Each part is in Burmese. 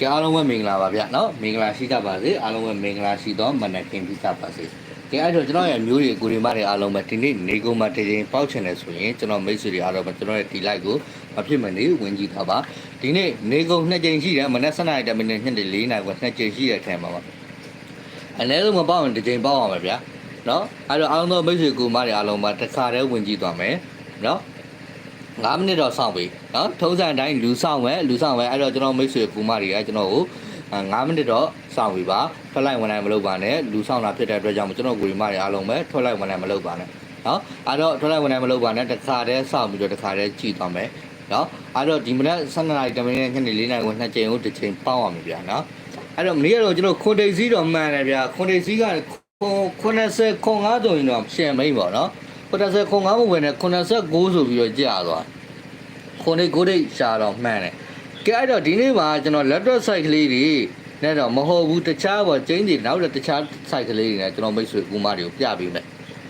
ကြအားလုံးပဲမင်္ဂလာပါဗျเนาะမင်္ဂလာရှိကြပါစေအားလုံးပဲမင်္ဂလာရှိသောမနက်ခင်းဖြစ်ကြပါစေကြအဲ့တော့ကျွန်တော်ရဲ့မျိုးတွေကိုဒီမတွေအားလုံးပဲဒီနေ့နေကုန်မှာတည်ရင်ပေါက်ချင်တယ်ဆိုရင်ကျွန်တော်မိတ်ဆွေတွေအားလုံးပဲကျွန်တော်ရဲ့ဒီ like ကိုမဖြစ်မနေဝင်ကြည့်ထားပါဒီနေ့နေကုန်နှစ်ကြိမ်ရှိတယ်မနက်7:00နာရီတမိနစ်2:00 4နာရီကနှစ်ကြိမ်ရှိတဲ့အထက်မှာပါအနည်းဆုံးမပေါက်ရင်တစ်ကြိမ်ပေါက်အောင်ပဲဗျာเนาะအဲ့တော့အားလုံးသောမိတ်ဆွေကိုမတွေအားလုံးပဲတစ်ခါတည်းဝင်ကြည့်သွားမယ်เนาะ 9မိနစ်တော့စောင့်ပြီနော်ထုံးစံအတိုင်းလူစောင့်မယ်လူစောင့်မယ်အဲ့တော့ကျွန်တော်မိတ်ဆွေကူမတွေကကျွန်တော်ကို9မိနစ်တော့စောင့်ပြီပါထွက်လိုက်ဝင်လိုက်မလုပ်ပါနဲ့လူစောင့်တာဖြစ်တဲ့အတွက်ကြောင့်ကျွန်တော်ကိုရီမတွေအားလုံးပဲထွက်လိုက်ဝင်လိုက်မလုပ်ပါနဲ့နော်အဲ့တော့ထွက်လိုက်ဝင်လိုက်မလုပ်ပါနဲ့တစ်ခါတည်းစောင့်ပြီးတော့တစ်ခါတည်းကြည့်သွားမယ်နော်အဲ့တော့ဒီမနက်12နာရီတမိနစ်ညနေ4နာရီကို2ချိန်ကိုတစ်ချိန်ပေါက်အောင်ပြီဗျာနော်အဲ့တော့မနေ့ကတော့ကျွန်တော်ခွန်တိတ်စီးတော့မှန်တယ်ဗျာခွန်တိတ်စီးက90 90ဆိုရင်တော့ရှင်မိန်ပေါ့နော် 80ခွန်9မဝင်နဲ့89ဆိုပြီးတော့ကြာသွားခွန်လေးကိုလေးရှာတော့မှန်တယ်ကဲအဲ့တော့ဒီနေ့မှာကျွန်တော် laptop site ကလေးတွေနဲ့တော့မဟုတ်ဘူးတခြားပေါ့ကျင်းတွေနောက်တခြား site ကလေးတွေနဲ့ကျွန်တော်မိတ်ဆွေကူမတွေကိုပြပေးမယ်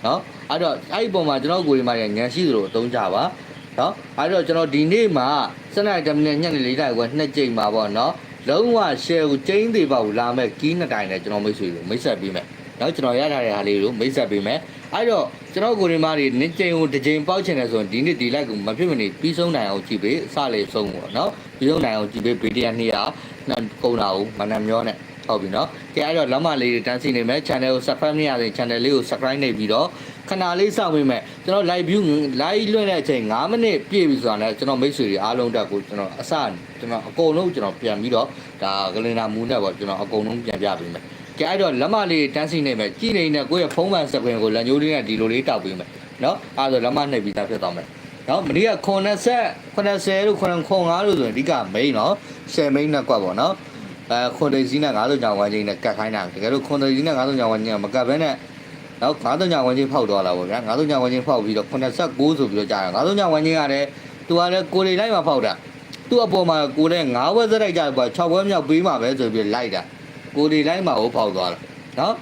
နော်အဲ့တော့အဲ့ဒီပုံမှာကျွန်တော်ကိုရီမာရဲ့ညာရှိသလိုအသုံးကြပါနော်အဲ့တော့ကျွန်တော်ဒီနေ့မှာ7:10မိနစ်ညနေ4:00နာရီခွဲနှစ်ကြိမ်ပါပေါ့နော်လုံးဝ share ကိုကျင်းသေးပါဘူးလာမဲ့ကီးနှစ်တိုင်နဲ့ကျွန်တော်မိတ်ဆွေကိုမိတ်ဆက်ပေးမယ်နော်ကျွန်တော်ရထားတဲ့ဟာလေးကိုမိတ်ဆက်ပေးမယ် အဲ့တော့ကျွန်တော်ကိုရီမားတွေနင်းချိန်ကိုတစ်ချိန်ပေါက်ချင်တယ်ဆိုရင်ဒီနေ့ဒီလိုက်ကိုမဖြစ်မနေပြီးဆုံးနိုင်အောင်ကြည့်ပေးအစလေဆုံးပေါ့နော်ပြီးဆုံးနိုင်အောင်ကြည့်ပေးဗီဒီယိုနှစ်ရာနောက်ကုန်းတာကိုမနှမျောနဲ့ဟုတ်ပြီနော်ကဲအဲ့တော့လမ်းမလေးတွေတန်းစီနေမယ် channel ကို subscribe နေရတယ် channel လေးကို subscribe နေပြီးတော့ခဏလေးစောင့်ပေးမယ်ကျွန်တော် live view live လွှင့်တဲ့အချိန်9မိနစ်ပြည့်ပြီဆိုတာနဲ့ကျွန်တော်မိတ်ဆွေတွေအားလုံးတက်ကိုကျွန်တော်အစကျွန်တော်အကုန်လုံးကျွန်တော်ပြန်ပြီးတော့ဒါကလင်နာမူနဲ့ပေါ့ကျွန်တော်အကုန်လုံးပြန်ပြပေးမယ် ကြည့်အဲ့တော့လက်မလေးတန်းစီနေမယ်ကြည့်နေတဲ့ကိုယ့်ရဲ့ဖုန်းမှန်စပင်ကိုလက်ညိုးလေးနဲ့ဒီလိုလေးတောက်ပေးမယ်။နော်။အဲ့ဒါဆိုလက်မနှိပ်ပြီးသားဖြစ်သွားမယ်။နော်မနေ့က90 90လို့95လို့ဆိုရင်အဓိက main နော်10 main နဲ့ကွက်ပေါ့နော်။အဲခွန်တိတ်စီးနဲ့90ကြောင်ဝန်းချင်းနဲ့ကတ်ခိုင်းတာတကယ်လို့ခွန်တိတ်စီးနဲ့90ကြောင်ဝန်းချင်းကမကတ်ဘဲနဲ့နောက်90ကြောင်ဝန်းချင်းဖောက်သွားတာပေါ့ဗျာ90ကြောင်ဝန်းချင်းဖောက်ပြီးတော့89ဆိုပြီးတော့ကြာတယ်90ကြောင်ဝန်းချင်းကလည်းသူကလည်းကိုရီလိုက်မှာဖောက်တာသူ့အပေါ်မှာကိုလည်း9ဝက်စရိုက်ကြပါ6ဝက်မြောက်ပေးမှာပဲဆိုပြီးလိုက်တာ ကိုရီလိုက်မှာဟိုဖောက်သွားတာနော်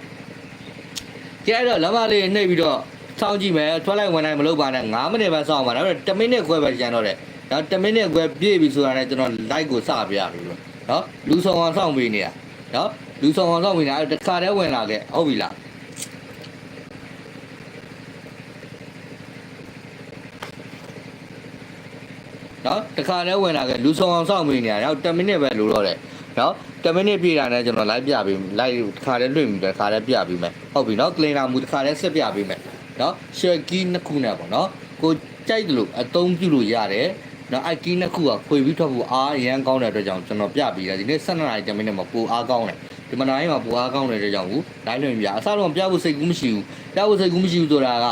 ကျဲတော့လမ်းမလေးနှိပ်ပြီးတော့စောင့်ကြည့်မယ်ထွက်လိုက်ဝင်လိုက်မလုပ်ပါနဲ့9မိနစ်ပဲစောင့်ပါဒါပေမဲ့10မိနစ်ခွဲပဲကျန်တော့တယ်နောက်10မိနစ်ခွဲပြည့်ပြီဆိုတာနဲ့ကျွန်တော် like ကိုစပြရပြီလို့နော်လူဆောင်အောင်စောင့်ပေးနေတာနော်လူဆောင်အောင်စောင့်ပေးနေတာအဲ့တခါတည်းဝင်လာခဲ့ဟုတ်ပြီလားနော်တခါတည်းဝင်လာခဲ့လူဆောင်အောင်စောင့်ပေးနေတာနောက်10မိနစ်ပဲလိုတော့တယ် နော်10မိနစ်ပြည့်တာနဲ့ကျွန်တော် live ပြပေး live တစ်ခါတည်းလွှင့်ပြီးတစ်ခါတည်းပြပေးမယ်ဟုတ်ပြီနော် cleaner မူတစ်ခါတည်းဆက်ပြပေးမယ်နော် share key နှစ်ခုနဲ့ပေါ့နော်ကိုကြိုက်တယ်လို့အသုံးပြုလို့ရတယ်နော်အိုက်ကီးနှစ်ခုကခွေပြီးထွက်ဖို့အားအရန်ကောင်းတဲ့အတွက်ကြောင့်ကျွန်တော်ပြပြီးတာဒီနေ့12နာရီ10မိနစ်မှာပိုအားကောင်းတယ်ဒီမနာရီမှာပိုအားကောင်းတဲ့အတွက်ကြောင့်ဘူးလိုက်လွှင့်ပြအစတော့ပြဖို့စိတ်ကူးမရှိဘူးပြဖို့စိတ်ကူးမရှိဘူးဆိုတာက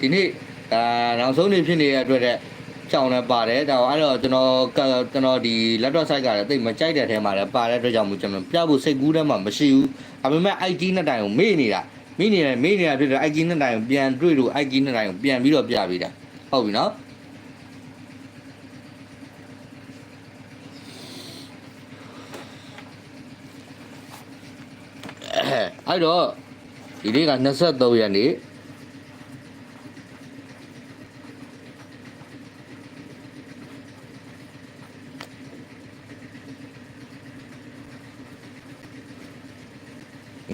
ဒီနေ့အာနောက်ဆုံးနေဖြစ်နေတဲ့အတွက်တဲ့ ကြောင်လည်းပါတယ်ဒါတော့အဲ့တော့ကျွန်တော်ကျွန်တော်ဒီ laptop site ကလည်းတိတ်မကြိုက်တဲ့ထဲမှာလည်းပါတဲ့အတွက်ကြောင့်မို့ကျွန်တော်ပြဖို့စိတ်ကူးတဲ့မှာမရှိဘူးဒါပေမဲ့ IT နှစ်တိုင်ကိုမေ့နေတာမေ့နေတယ်မေ့နေတာဖြစ်တော့ IT နှစ်တိုင်ကိုပြန်တွေ့လို့ IT နှစ်တိုင်ကိုပြန်ပြီးတော့ပြပေးတာဟုတ်ပြီနော်အဲ့တော့ဒီနေ့က23ရက်နေ့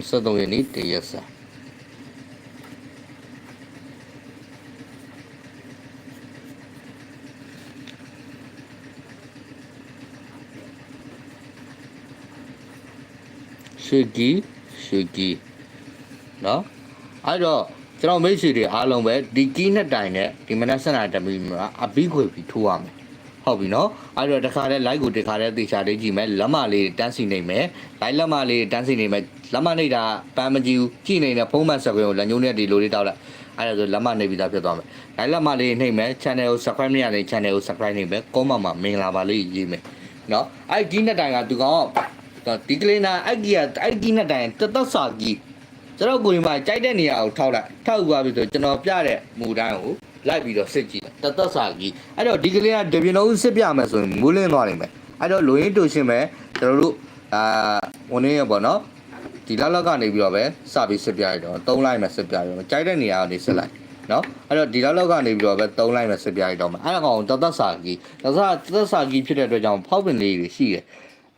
23ရက်နေ့တရက်စာရှေကီရှေကီနော်အဲ့တော့ကျွန်တော်မိတ်ဆွေတွေအားလုံးပဲဒီကီးနှစ်တိုင်နဲ့ဒီမနက်စနာတမီမှာအပီးခွေပြီးထိုးရမယ် ဟုတ်ပြီနော်အဲ့တော့တခါတည်း like ကိုတခါတည်းသေချာလေးကြည့်မယ်လက်မလေးတန်းစီနေမယ် like လက်မလေးတန်းစီနေမယ်လက်မနေတာပန်းမကြည့်ဘူးကြည့်နေတဲ့ဖုံးမက်စကွင်းကိုလက်ညှိုးနဲ့ဒီလိုလေးတောက်လိုက်အဲ့ဒါဆိုလက်မနေပြီးသားဖြစ်သွားမယ် like လက်မလေးနှိပ်မယ် channel ကို subscribe မရတဲ့ channel ကို subscribe နှိပ်မယ် comment မှာမင်္ဂလာပါလေးရေးမယ်နော်အဲ့ဒီနှစ်တိုင်ကသူကောင်ဒီကလေးနာအဲ့ကြီးကအဲ့ဒီနှစ်တိုင်တသက်စာကြီးကျွန်တော်ကိုယ်မှာကြိုက်တဲ့နေရာကိုထောက်လိုက်ထောက်သွားပြီဆိုကျွန်တော်ပြတဲ့မူတိုင်းကို လိုက်ပြီးတော့စစ်ကြည့်တသက်စာကြီးအဲ့တော့ဒီကလေးကတပြင်းလုံးစစ်ပြမယ်ဆိုရင်မူးလင်းသွားနိုင်မယ်အဲ့တော့လူရင်းတူရှင်းမယ်ကျွန်တော်တို့အာဝန်ရင်းရပေါ့နော်ဒီလောက်လောက်ကနေပြီးတော့ပဲစပြီးစစ်ပြရတော့သုံးလိုက်မယ်စစ်ပြရတော့ကြိုက်တဲ့နေရာကနေစစ်လိုက်နော်အဲ့တော့ဒီလောက်လောက်ကနေပြီးတော့ပဲသုံးလိုက်မယ်စပြားကြီးတော့မှာအဲ့ဒါကောင်တသက်စာကြီးတသက်တသက်စာကြီးဖြစ်တဲ့အတွက်ကြောင့်ဖောက်ပင်လေးတွေရှိတယ်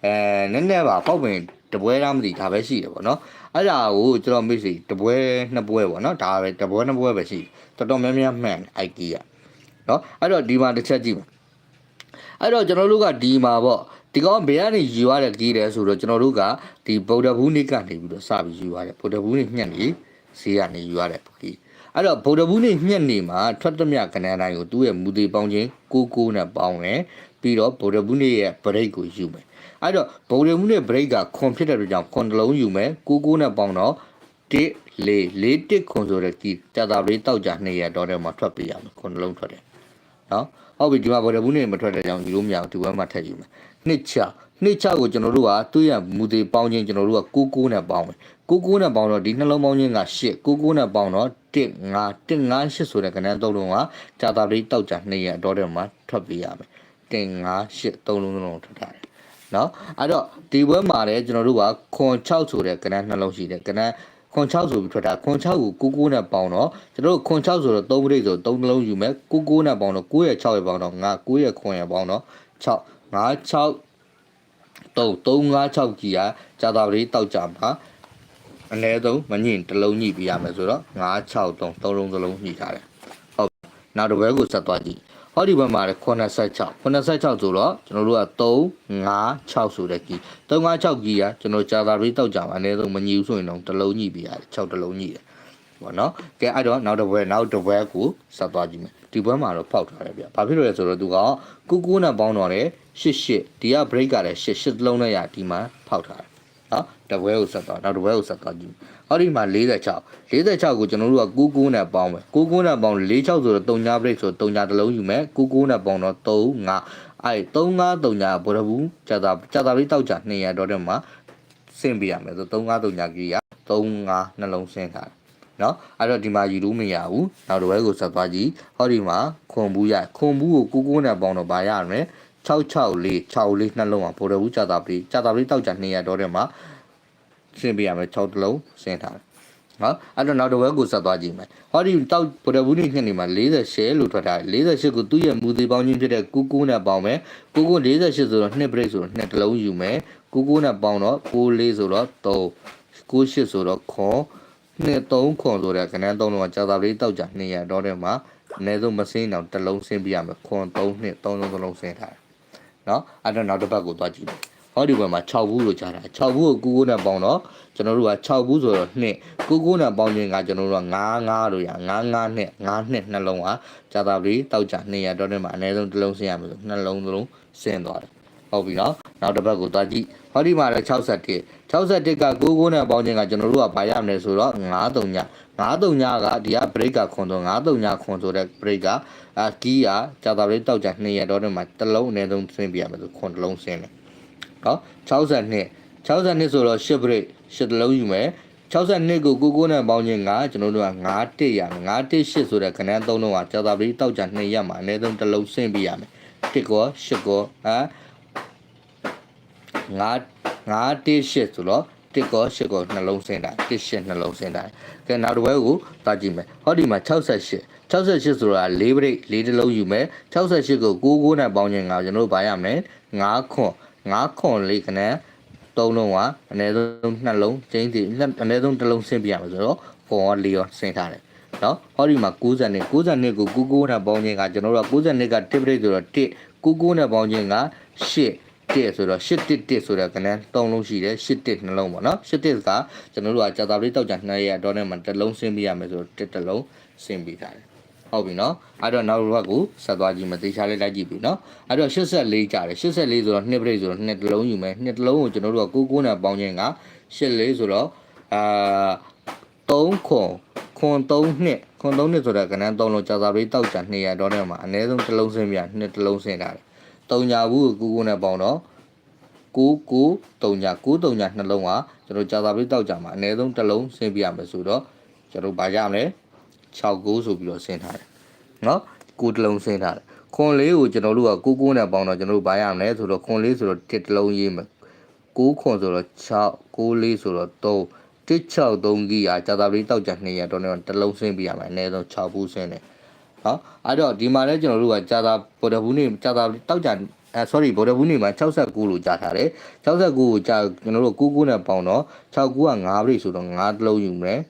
အဲနည်းနည်းပါဖောက်ပင်တပွဲလားမသိဒါပဲရှိတယ်ပေါ့နော်အဲ့ဒါကိုကျွန်တော်မိတ်ဆွေတပွဲနှစ်ပွဲပေါ့နော်ဒါပဲတပွဲနှစ်ပွဲပဲရှိတော် တော်များများမှန်အိုက်ကီကနော်အဲ့တော့ဒီမှာတစ်ချက်ကြည့်ပါအဲ့တော့ကျွန်တော်တို့ကဒီမှာပေါ့ဒီကောင်ဘယ်ကနေယူရတဲ့ကြီးတယ်ဆိုတော့ကျွန်တော်တို့ကဒီဗုဒ္ဓဘူးနေ့ကနေပြီးတော့စပြီးယူရတယ်ဗုဒ္ဓဘူးနေ့ညက်နေဈေးကနေယူရတဲ့ကြီးအဲ့တော့ဗုဒ္ဓဘူးနေ့ညက်နေမှာထွက်သမျှကဏ္ဍတိုင်းကိုသူ့ရဲ့မူသေးပေါင်းချင်းကိုကိုနဲ့ပေါင်းတယ်ပြီးတော့ဗုဒ္ဓဘူးနေ့ရဲ့ break ကိုယူမယ်အဲ့တော့ဗုဒ္ဓဘူးနေ့ break ကခွန်ဖြစ်တဲ့အတွက်ကြောင့်ခွန်တစ်လုံးယူမယ်ကိုကိုနဲ့ပေါင်းတော့ တစ်လေးလေးတစ်ခွန်ဆိုတဲ့ကြီးကြာတာလေးတောက်ကြ2ရက်တော့တဲ့မှာထွက်ပေးရမယ်ခွန်တစ်လုံးထွက်တယ်နော်ဟုတ်ပြီဒီမှာဗော်ဒဘူးနေမထွက်တဲ့ကြောင့်ယူလို့မရဘူးဒီဘက်မှာထည့်ယူမယ်နှစ်ချနှစ်ချကိုကျွန်တော်တို့ကသူ့ရမူသေးပေါင်းချင်းကျွန်တော်တို့ကကိုကိုနဲ့ပေါင်းမယ်ကိုကိုနဲ့ပေါင်းတော့ဒီနှလုံးပေါင်းချင်းက8ကိုကိုနဲ့ပေါင်းတော့1 5 1 5 8ဆိုတဲ့ကဏ္ဍသုံးလုံးကကြာတာလေးတောက်ကြ2ရက်တော့တဲ့မှာထွက်ပေးရမယ်1 5 8သုံးလုံးလုံးထွက်ထားတယ်နော်အဲ့တော့ဒီဘက်မှာလည်းကျွန်တော်တို့ကခွန်6ဆိုတဲ့ကဏ္ဍနှလုံးရှိတယ်ကဏ္ဍ ခွန်6ဆိုပြီးထွက်တာခွန်6ကိုကိုကိုနဲ့ပေါင်းတော့ကျွန်တော်တို့ခွန်6ဆိုတော့3ပြိတ်ဆို3နှလုံးယူမယ်ကိုကိုနဲ့ပေါင်းတော့9ရဲ့6ရဲ့ပေါင်းတော့9 9ရဲ့ခွန်ရဲ့ပေါင်းတော့6 5 6 3 3 5 6ကြီးကကြာတာပလေးတောက်ကြမှာအနည်းဆုံးမညင်တစ်လုံးညှိပြရမယ်ဆိုတော့9 6 3 3လုံးသလုံးညှိထားတယ်ဟုတ်နောက်တစ်ဘက်ကိုဆက်သွားကြည့် ဟောဒီဘက်မှာလည်း86 86ဆိုတော့ကျွန်တော်တို့က3 5 6ဆိုတဲ့ကြီး3 5 6ကြီးကကျွန်တော်ကြာတာလေးတောက်ကြမှာအနည်းဆုံးမညှိဘူးဆိုရင်တော့တစ်လုံးညှိပြရတယ်6တစ်လုံးညှိတယ်ပေါ့နော်ကဲအဲ့တော့နောက်တစ်ဘက်နောက်တစ်ဘက်ကိုဆက်သွားကြည့်မယ်ဒီဘက်မှာတော့ဖောက်ထားတယ်ဗျဘာဖြစ်လို့လဲဆိုတော့သူကကူကူနဲ့ပေါင်းတော့တယ်88ဒီက break ကလည်း8 8လုံးနဲ့ရဒီမှာဖောက်ထားတယ်နော်တစ်ဘက်ကိုဆက်သွားနောက်တစ်ဘက်ကိုဆက်သွားကြည့် ဟောဒီမှာ46 46ကိုကျွန်တော်တို့ကကူကူနဲ့ပေါင်းမယ်ကူကူနဲ့ပေါင်း46ဆိုတော့3ညာ break ဆို3ညာတစ်လုံးယူမယ်ကူကူနဲ့ပေါင်းတော့3 5အဲ့3 5 3ညာဘောရဘူးကြာတာကြာတာလေးတောက်ကြ200တော့တဲ့မှာဆင့်ပြရမယ်ဆို3 5 3ညာကြီးက3 5နှလုံးဆင်းထားတယ်နော်အဲ့တော့ဒီမှာယူလို့မရဘူးနောက်တစ်ဘက်ကိုဆက်သွားကြည့်ဟောဒီမှာခွန်ဘူးရခွန်ဘူးကိုကူကူနဲ့ပေါင်းတော့ဗာရမယ်664 6လေးနှလုံးอ่ะဘော်ဒဘူးကြာတာပြီကြာတာပြီတောက်ကြ200တော့တဲ့မှာ ဆင်းပြရမယ်6တလုံးဆင်းထားတယ်နော်အဲ့တော့နောက်တစ်ဘက်ကိုဆက်သွားကြည့်မယ်ဟောဒီတောက်ဘော်ဒဘူးနေ့နှစ်နေမှာ48လို့ထွက်ထားတယ်48ကိုသူ့ရဲ့မူသေးပေါင်းချင်းဖြစ်တဲ့ကူကူနဲ့ပေါင်းမယ်ကူကူ48ဆိုတော့2 break ဆိုတော့2တလုံးယူမယ်ကူကူနဲ့ပေါင်းတော့94ဆိုတော့3 98ဆိုတော့ခွန်နှစ်3ခွန်ဆိုတဲ့ကဏ္ဍ3လုံးကကြာတာလေးတောက်ကြ200တော့တဲ့မှာအနည်းဆုံးမစင်းတော့တစ်လုံးဆင်းပြရမယ်ခွန်3နှစ်3လုံးသလုံးဆင်းထားတယ်နော်အဲ့တော့နောက်တစ်ပတ်ကိုသွားကြည့်မယ် ဟောဒီဘက်မှာ6ဘူးလို့ကြားတာ6ဘူးကို9 9နဲ့ပေါင်းတော့ကျွန်တော်တို့က6ဘူးဆိုတော့နှစ်9 9နဲ့ပေါင်းခြင်းကကျွန်တော်တို့က9 9လို့ရ9 9နဲ့9နှစ်နှလုံးကကြာတာလေးတောက်ကြ200တော့တဲ့မှာအနည်းဆုံးတစ်လုံးဆင်းရမယ်ဆိုနှလုံးသလုံးဆင်းသွားတယ်ဟုတ်ပြီနော်နောက်တစ်ပတ်ကိုသွားကြည့်ဟောဒီမှာလည်း61 61က99နဲ့ပေါင်းခြင်းကကျွန်တော်တို့ကဘာရမလဲဆိုတော့93ည93ညကဒီက break ကခွန်တော့93ညခွန်ဆိုတဲ့ break ကအာကီးကကြာတာလေးတောက်ကြ200တော့တဲ့မှာတစ်လုံးအနည်းဆုံးဆင်းပြရမယ်ဆိုခွန်တစ်လုံးဆင်းတယ် နော်62 62ဆိုတော့10 break 10တစ်လုံးယူမယ်62ကို99နဲ့ပေါင်းခြင်းကကျွန်တော်တို့က9တက်ရမယ်9တက်8ဆိုတဲ့ခဏန်းသုံးလုံးကကြာတာလေးတောက်ကြ2ရက်မှာအနည်းဆုံးတစ်လုံးဆင်းပြရမယ်တစ်ကော10ကောဟာ9 9တက်8ဆိုတော့တစ်ကော8ကောနှလုံးဆင်းတာတစ်8နှလုံးဆင်းတာကဲနောက်တစ်ဝဲကိုတာကြည့်မယ်ဟောဒီမှာ68 68ဆိုတာ၄ break ၄တလုံးယူမယ်68ကို99နဲ့ပေါင်းခြင်းကကျွန်တော်တို့ဗာရမယ်9ခွန် 9ခွန်လေးခဏသုံးလုံးကအနည်းဆုံးနှလုံးချင်းစီအနည်းဆုံးတစ်လုံးဆင်းပြရမယ်ဆိုတော့ခွန်က၄ရောဆင်းထားတယ်နော်ဟောဒီမှာ90နဲ့90နဲ့ကို99နဲ့ပေါင်းခြင်းကကျွန်တော်တို့က90နဲ့က1 break ဆိုတော့1 99နဲ့ပေါင်းခြင်းက8တစ်ဆိုတော့8တစ်တစ်ဆိုတဲ့ကဏ္ဍ၃လုံးရှိတယ်8တစ်နှလုံးပေါ့နော်8တစ်ကကျွန်တော်တို့ကကြာတာလေးတောက်ကြ2ရက်တော့နဲ့မှတစ်လုံးဆင်းပြရမယ်ဆိုတော့တစ်တစ်လုံးဆင်းပြထားတယ် ဟုတ်ပြီနော်အဲ့တော့နောက်တစ်ပတ်ကိုဆက်သွားကြည့်မယ်တေချာလေးလိုက်ကြည့်ပြီနော်အဲ့တော့84ကြတယ်84ဆိုတော့2 break ဆိုတော့2တစ်လုံးယူမယ်2တစ်လုံးကိုကျွန်တော်တို့က99နဲ့ပေါင်းခြင်းက84ဆိုတော့အာ3ခွန်ခွန်3နှစ်ခွန်3နှစ်ဆိုတဲ့ကဏ္ဍ3လုံးကြာတာလေးတောက်ကြ200တော့နဲ့မှအနည်းဆုံးတစ်လုံးဆင်းပြ2တစ်လုံးဆင်းထားတယ်တုံညာဘူးကို99နဲ့ပေါင်းတော့99တုံညာ9တုံညာနှလုံးကကျွန်တော်ကြာသာပိတောက်ကြမှာအနည်းဆုံးတစ်လုံးဆင်းပြရမယ်ဆိုတော့ကျွန်တော်ဗာကြမ လဲ69ဆိုပြီးတော့ဆင်းထားတယ်နော်9တစ်လုံးဆင်းထားတယ်ခွန်လေးကိုကျွန်တော်တို့က99နဲ့ပေါင်းတော့ကျွန်တော်တို့ဗာရမလဲဆိုတော့ခွန်လေးဆိုတော့1တစ်လုံးရေးမယ်9ခွန်ဆိုတော့6 9လေးဆိုတော့3 163ကြီးอ่ะကြာတာပတိတောက်ကြ2ရက်တော့လည်းတစ်လုံးဆင်းပြရမယ်အနည်းဆုံး6ဘူးဆင်းတယ်နော်အဲ့တော့ဒီမှာလည်းကျွန်တော်တို့ကကြာတာဗုဒ္ဓဘူးနေ့ကြာတာတောက်ကြအဲ sorry ဗုဒ္ဓဘူးနေ့မှာ69လို့ကြားထားတယ်69ကိုကြာကျွန်တော်တို့99နဲ့ပေါင်းတော့69က9ပြည့်ဆိုတော့9တစ်လုံးယူမယ်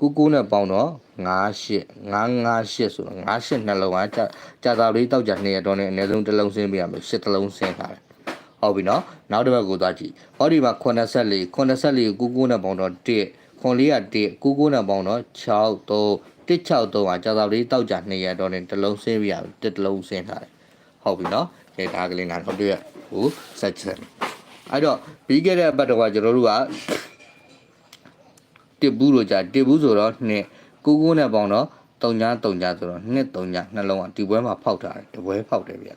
99နဲ့ပေါင်းတော့98 958ဆိုတော့98နှလုံးကကြာကြာတာလေးတောက်ကြ2ရက်တော့လည်းအနည်းဆုံးတစ်လုံးဆင်းပြရမယ်10တစ်လုံးဆင်းထားတယ်ဟုတ်ပြီနော်နောက်တစ်ဘက်ကိုသွားကြည့်ဟောဒီမှာ84 84ကို99နဲ့ပေါင်းတော့1ခွန်လေးက1 99နဲ့ပေါင်းတော့6 3 163ဟာကြာသာလေးတောက်ကြ2ရက်တော့နေတစ်လုံးဆင်းပြရတစ်တစ်လုံးဆင်းထားတယ်ဟုတ်ပြီနော်ဒီဒါကလေးကတော့တွေ့ရဟိုဆက်ချက်အဲ့တော့ပြီးခဲ့တဲ့ဘက်တော့ကျွန်တော်တို့က တစ်ဘူးလို့ကြာတစ်ဘူးဆိုတော့နှစ်99နဲ့ပေါင်းတော့3ည3ညဆိုတော့2 3ညနှလုံးကဒီဘွဲမှာဖောက်ထားတယ်တပွဲဖောက်တယ်ဗျာ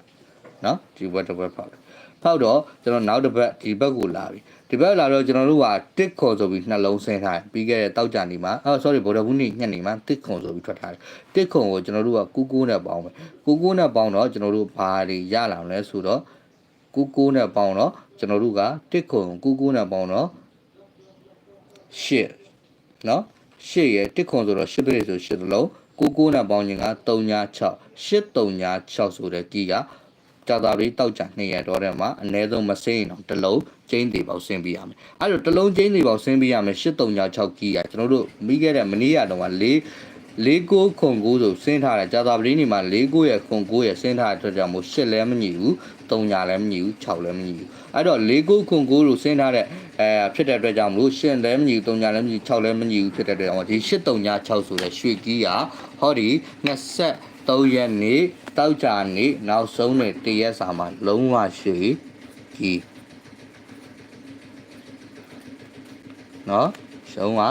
နော်ဒီဘွဲတပွဲဖောက်တယ်ဖောက်တော့ကျွန်တော်နောက်တစ်ပတ်ဒီဘက်ကိုလာပြီဒီဘက်လာတော့ကျွန်တော်တို့ကတစ်ခေါ်ဆိုပြီးနှလုံးဆင်းထားတယ်ပြီးခဲ့တဲ့တောက်ကြနေမှာအော် sorry ဗော်ဒဘူးနေ့ညနေမှာတစ်ခုံဆိုပြီးထွက်ထားတယ်တစ်ခုံကိုကျွန်တော်တို့ကကူကူနဲ့ပေါင်းမယ်ကူကူနဲ့ပေါင်းတော့ကျွန်တော်တို့ဘာတွေရလာမလဲဆိုတော့ကူကူနဲ့ပေါင်းတော့ကျွန်တော်တို့ကတစ်ခုံကူကူနဲ့ပေါင်းတော့ရှစ် နော်ရှစ်ရဲ့တစ်ခုံဆိုတော့ရှစ်ပြည့်ဆိုရှစ်တလုံးကူကူနဲ့ပေါင်းခြင်းက3ညာ6ရှစ်3ညာ6ဆိုတဲ့ကြီးက ကြာတာလေးတောက်ကြ2ရက်တော့တဲ့မှာအ ਨੇ ဆုံးမစိမ့်အောင်တစ်လုံးကျင်းသေးပေါက်ဆင်းပေးရမယ်အဲ့တော့တစ်လုံးကျင်းသေးပေါက်ဆင်းပေးရမယ်8396ကီးอ่ะကျွန်တော်တို့မိခဲ့တဲ့မနေ့ရတော့က4 49ခုံ9ဆိုဆင်းထားတယ်ကြာတာပရင်းနေမှာ49ရဲ့ခုံ9ရဲ့ဆင်းထားတဲ့အတွက်ကြောင့်မို့8လည်းမညီဘူး 3ညာလည်းမညီဘူး6လည်းမညီဘူးအဲ့တော့49ခုံ9လို့ဆင်းထားတဲ့အဲဖြစ်တဲ့အတွက်ကြောင့်မို့8လည်းမညီဘူး3ညာလည်းမညီ6လည်းမညီဘူးဖြစ်တဲ့အတွက်ကြောင့်ဒီ8396ဆိုတဲ့ရွှေကီးอ่ะဟောဒီ20 3ရက်နေ့တောက်ကြနေ့နောက်ဆုံးနေ့တရက်စာမှာလုံးဝရှိကြီးနော်ရှုံးပါ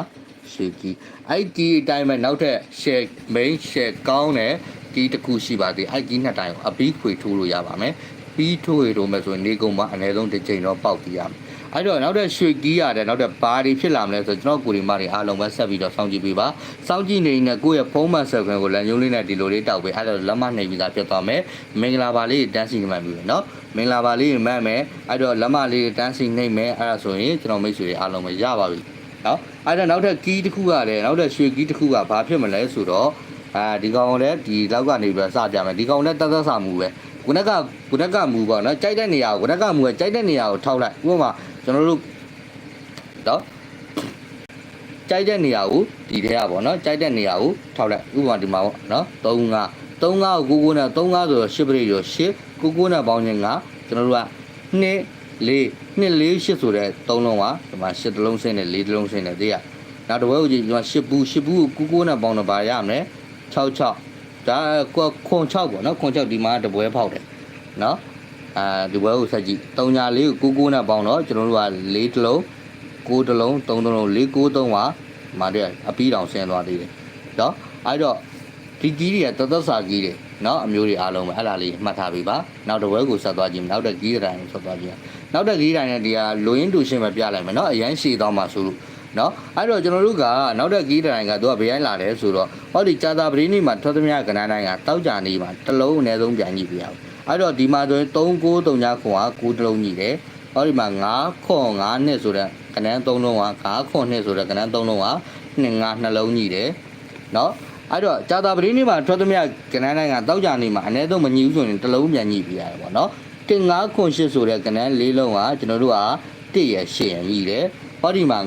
ရှိကြီးအဲ့ဒီအတိုင်းပဲနောက်ထပ် share main share ကောင်းတဲ့ဒီတစ်ခုရှိပါသေးအဲ့ဒီနှစ်တိုင်းကိုအပီးခွေထိုးလို့ရပါမယ် ပြီးထိုးရတော့မယ်ဆိုရင်နေကုန်မှာအနည်းဆုံးတစ်ချိန်တော့ပေါက်ပြရမယ်အဲ့တော့နောက်တဲ့ရွှေကီးရတယ်နောက်တဲ့ဘာတွေဖြစ်လာမလဲဆိုတော့ကျွန်တော်ကိုရီမတွေအားလုံးပဲဆက်ပြီးတော့စောင့်ကြည့်ပေးပါစောင့်ကြည့်နေနေကိုယ့်ရဲ့ဖုန်းမှန်ဆက်ခွင့်ကိုလမ်းညုံးလေးနဲ့ဒီလိုလေးတောက်ပေးအဲ့တော့လက်မနှိပ်ပြီးသားဖြစ်သွားမယ်မင်္ဂလာပါလေးတန်းစီမှန်ပြီနော်မင်္ဂလာပါလေးမှန်မယ်အဲ့တော့လက်မလေးတန်းစီနှိပ်မယ်အဲ့ဒါဆိုရင်ကျွန်တော်မိတ်ဆွေတွေအားလုံးပဲရပါပြီနော်အဲ့တော့နောက်ထပ်ကီးတစ်ခုကလည်းနောက်ထပ်ရွှေကီးတစ်ခုကဘာဖြစ်မလဲဆိုတော့အာဒီကောင်လည်းဒီလောက်ကနေပြီးတော့စကြမယ်ဒီကောင်လည်းတက်သက်စာမှုပဲ ခုနကခုနကမူပေါ့နော်ကြိုက်တဲ့နေရာကိုခုနကမူကကြိုက်တဲ့နေရာကိုထောက်လိုက်ဥပမာကျွန်တော်တို့တော့ကြိုက်တဲ့နေရာကိုဒီထဲကပေါ့နော်ကြိုက်တဲ့နေရာကိုထောက်လိုက်ဥပမာဒီမှာပေါ့နော်3 5 3 5ကိုကိုနဲ့3 5ဆိုတော့10ပြည့်ရော10ကိုကိုနဲ့ပေါင်းခြင်းကကျွန်တော်တို့က2 4 2 4 8ဆိုတဲ့3လုံးပါဒီမှာ10တလုံးဆင်းနဲ့4တလုံးဆင်းနဲ့သိရနောက်တစ်ဝဲကိုကြည့်ဒီမှာ10ဘူး10ဘူးကိုကိုနဲ့ပေါင်းတော့ပါရမယ်6 6 ဒါခွန်6ပေါ့နော်ခွန်6ဒီမှာတပွဲဖောက်တယ်နော်အဲဒီဘွဲကိုဆက်ကြည့်3ညာလေးကိုကိုနဲ့ပေါင်းတော့ကျွန်တော်တို့က4တလုံး9တလုံး3တလုံး4 9 3ပါမာတဲ့အပီးတောင်ဆင်းသွားသေးတယ်နော်အဲ့တော့ဒီကြီးတွေကတသက်စာကြီးတွေနော်အမျိုးတွေအားလုံးပဲအဲ့ဒါလေးမှတ်ထားပေးပါနောက်တစ်ဝဲကိုဆက်သွားကြည့်နောက်တစ်ကြီးတိုင်းဆက်သွားကြည့်နောက်တစ်ကြီးတိုင်းနဲ့ဒီဟာလိုရင်းတူရှင်းပဲပြလိုက်မယ်နော်အရန်ရှည်သွားမှာဆိုလို့ နော်အဲ့တော့ကျွန်တော်တို့ကနောက်တဲ့ဂီးတိုင်းကသူကဘေးရိုင်းလာတယ်ဆိုတော့ဟောဒီကြာတာပရင်းနေမှာထွက်သမျှကဏ္ဍတိုင်းကတောက်ကြနေမှာတစ်လုံးအနည်းဆုံးပြန်ကြည့်ပြရအောင်အဲ့တော့ဒီမှာဆိုရင်3939ခွန်က9တစ်လုံးကြီးတယ်ဟောဒီမှာ9ခွန်9နှစ်ဆိုတဲ့ကဏ္ဍ3လုံးက9ခွန်နှစ်ဆိုတဲ့ကဏ္ဍ3လုံးက2 5နှလုံးကြီးတယ်နော်အဲ့တော့ကြာတာပရင်းနေမှာထွက်သမျှကဏ္ဍတိုင်းကတောက်ကြနေမှာအနည်းဆုံးမညီဘူးဆိုရင်တစ်လုံးပြန်ကြည့်ပြရတယ်ပေါ့နော်တင်9ခွန်8ဆိုတဲ့ကဏ္ဍ၄လုံးကကျွန်တော်တို့က1ရ8ရညီတယ် ဟောဒီမှာ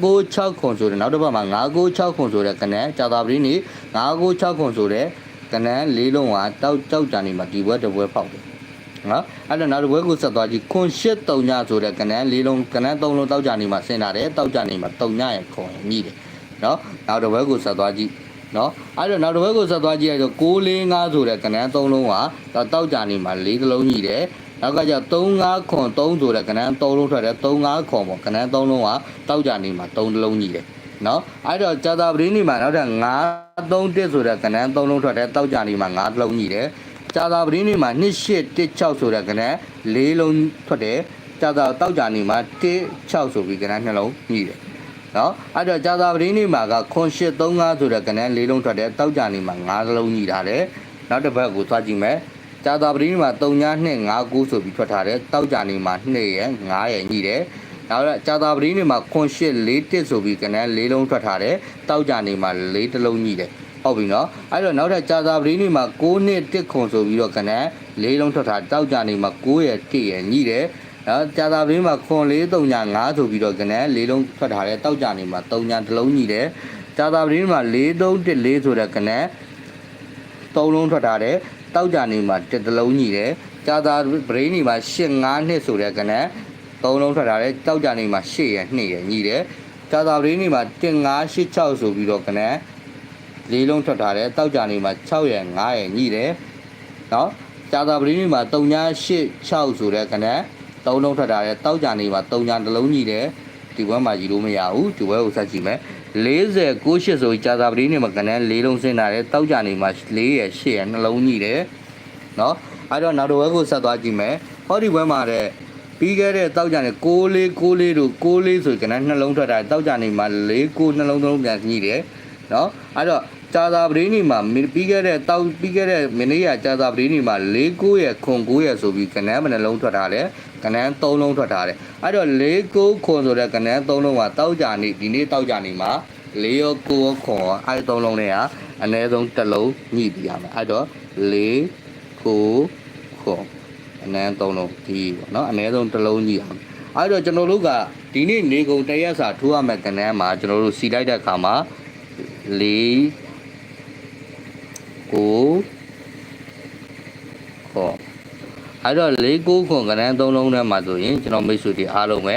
996ခွန်ဆိုတဲ့နောက်တစ်ပတ်မှာ996ခွန်ဆိုတဲ့ကဏ္ဍကြာတာပရင်းနေ996ခွန်ဆိုတဲ့ကဏ္ဍ၄လုံးကတောက်တောက်ကြနေမှာဒီဘွဲတစ်ဘွဲဖောက်တယ်နော်အဲ့တော့နောက်တစ်ဘွဲကိုဆက်သွားကြည့်ခွန်၈3ညဆိုတဲ့ကဏ္ဍ၄လုံးကဏ္ဍ၃လုံးတောက်ကြနေမှာဆင်းလာတယ်တောက်ကြနေမှာ3ညရဲ့ခွန်ညီတယ်နော်နောက်တစ်ဘွဲကိုဆက်သွားကြည့်နော်အဲ့တော့နောက်တစ်ဘက်ကိုဆက်သွားကြည့်ရတော့645ဆိုတဲ့ကဏ္ဍ3လုံးကတောက်ကြနေမှာ၄လုံးညီတယ် နောက်ကကျ35ခွန်3ဆိုတဲ့ကဏ္ဍ3လုံးထွက်တယ်35ခွန်ပေါ့ကဏ္ဍ3လုံးကတောက်ကြနေမှာ3လုံးညီတယ်နော်အဲ့တော့ကြာတာပရင်းနေမှာနောက်ထပ်931ဆိုတဲ့ကဏ္ဍ3လုံးထွက်တယ်တောက်ကြနေမှာ9လုံးညီတယ်ကြာတာပရင်းနေမှာ2816ဆိုတဲ့ကဏ္ဍ4လုံးထွက်တယ်ကြာတာတောက်ကြနေမှာ16ဆိုပြီးကဏ္ဍ2လုံးညီတယ်နော်အဲ့တော့ကြာသာပရင်းနေမှာကခွန်835ဆိုတဲ့ကဏ္ဍ၄လုံးထွက်တယ်တောက်ကြနေမှာ9လုံးညီထားတယ်နောက်တစ်ဘက်ကိုသွားကြည့်မယ် ကြာသာပရင်းနေမှာ3ည2 59ဆိုပြီးထွက်ထားတယ်တောက်ကြနေမှာ2ရဲ့9ရဲ့ညီတယ်နောက်တော့ကြာသာပတိနေ့မှာခွန်ရှစ်၄တစ်ဆိုပြီးကနန်း၄လုံးထွက်ထားတယ်တောက်ကြနေ့မှာ၄တစ်လုံးညှိတယ်ဟုတ်ပြီနော်အဲ့တော့နောက်ထပ်ကြာသာပတိနေ့မှာ6နှစ်တစ်ခွန်ဆိုပြီးတော့ကနန်း၄လုံးထွက်ထားတောက်ကြနေ့မှာ9ရဲ့1ရဲ့ညှိတယ်နော်ကြာသာပတိမှာခွန်၄3ညာ5ဆိုပြီးတော့ကနန်း၄လုံးထွက်ထားတယ်တောက်ကြနေ့မှာ3ညာတစ်လုံးညှိတယ်ကြာသာပတိနေ့မှာ4 3 1 4ဆိုတဲ့ကနန်း3လုံးထွက်ထားတယ် တောက်ကြနေ့မှာတစ်တစ်လုံးညှိတယ်ကြာသာပတိနေ့မှာ8 5နှစ်ဆိုတဲ့ကနန်းသုံးလုံးထွက်ထားတယ်တောက်ကြနေမှာ8ရယ်2ရယ်ညီတယ်ကြာသာပတိနေမှာ1586ဆိုပြီးတော့ကနန်းလေးလုံးထွက်ထားတယ်တောက်ကြနေမှာ6ရယ်5ရယ်ညီတယ်နော်ကြာသာပတိနေမှာ3986ဆိုတဲ့ကနန်းသုံးလုံးထွက်ထားတယ်တောက်ကြနေမှာ3ညာတစ်လုံးညီတယ် ဒီဘက်မှာကြီးလို့မရဘူးဒီဘက်ကိုဆက်ကြည့်မယ်40 98ဆိုကြာသာပတိနေမှာကနန်းလေးလုံးဆင်းထားတယ်တောက်ကြနေမှာ4ရယ်8ရယ်နှလုံးညီတယ်နော်အဲ့တော့နောက်တစ်ဘက်ကိုဆက်သွားကြည့်မယ်ဟောဒီဘက်မှာတဲ့ပြီးခဲ့တဲ့တောက်ကြနေ6လေး6လေးတို့6လေးဆိုကနနှလုံးထွက်တာတောက်ကြနေမှာ4 9နှလုံးသုံးပြန်ညှိတယ်နော်အဲ့တော့ကြာသာပရင်းနေမှာပြီးခဲ့တဲ့တောက်ပြီးခဲ့တဲ့မနေ့ကကြာသာပရင်းနေမှာ4 9ရဲ့ခွန်9ရဲ့ဆိုပြီးကနဘယ်နှလုံးထွက်ထားတယ် ကနန်း3လုံးထွက်ထားတယ်အဲ့တော့4 9ခွန်ဆိုတဲ့ကနန်း3လုံးကတောက်ကြနေဒီနေ့တောက်ကြနေမှာ4ရော9ရောခွန်ရောအဲ့3လုံးနဲ့ကအနည်းဆုံးတစ်လုံးညှိပြရမယ်အဲ့တော့4 9ခွန်အနည်းသုံးလုံးဒီပေါ့နော်အနည်းဆုံးတစ်လုံးကြီးအောင်အဲ့တော့ကျွန်တော်တို့ကဒီနေ့နေကုန်တရက်စာထိုးရမယ့်ကဏ္ဍမှာကျွန်တော်တို့စီလိုက်တဲ့အခါမှာ၄ကိုခေါ် အဲ့တော့၄ကိုခွန်ကဏ္ဍသုံးလုံးထဲမှာဆိုရင်ကျွန်တော်မိတ်ဆွေတွေအားလုံးပဲ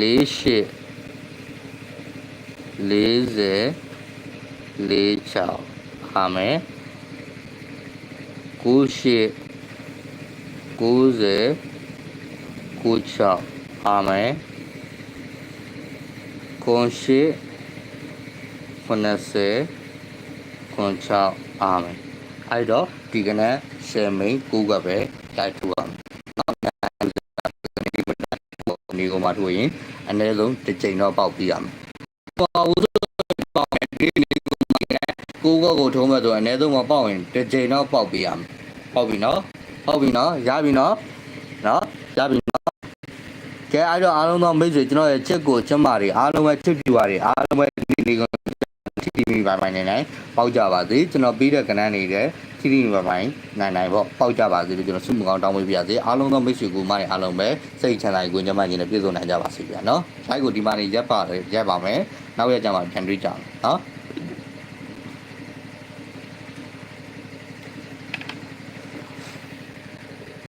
၄ရှစ်၄၀၄၆အားမယ်98 90 96အာမယ်ခွန်ရှိ90 96အာမယ် အဲ့တော့ဒီကနေ့ရှယ်မိန်ကိုကပဲတိုက်ထူအောင်နေကောင်မှထိုးရင်အနည်းဆုံးတစ်ချိန်တော့ပေါက်ပြရမယ်။ပေါက်ဆိုပေါက်မယ်ဒီနေကောင်မှကိုကကိုထုံးမဲ့ဆိုအနည်းဆုံးမပေါက်ရင်တစ်ချိန်တော့ပေါက်ပြရမယ်။ဟုတ်ပြီနော်။ဟုတ်ပြီနော်။ရပြီနော်။နော်။ရပြီနော်။ကဲအဲ့တော့အားလုံးသောမိတ်ဆွေကျွန်တော်ရဲ့ချက်ကိုချက်မာတွေအားလုံးပဲချစ်ပြူပါတွေအားလုံးပဲဒီနေကောင်တီတီ မီပိုင်းပိုင်းနေနိုင်ပေါက်ကြပါစေကျွန်တော်ပြီးတဲ့ကဏ္ဍနေတဲ့တီတီမီပိုင်းပိုင်းနိုင်နိုင်ပေါ့ပေါက်ကြပါစေလို့ကျွန်တော်ဆုမကောင်းတောင်းပေးပါရစေအားလုံးသောမိတ်ဆွေကူမတွေအားလုံးပဲစိတ်ချမ်းသာကိုညမကြီးနဲ့ပြည့်စုံနိုင်ကြပါစေဗျာနော်။ဆိုင်ကိုဒီမှာနေရက်ပါရက်ပါမယ်။နောက်ရက်ကျမှပြန်တွေ့ကြမယ်နော်။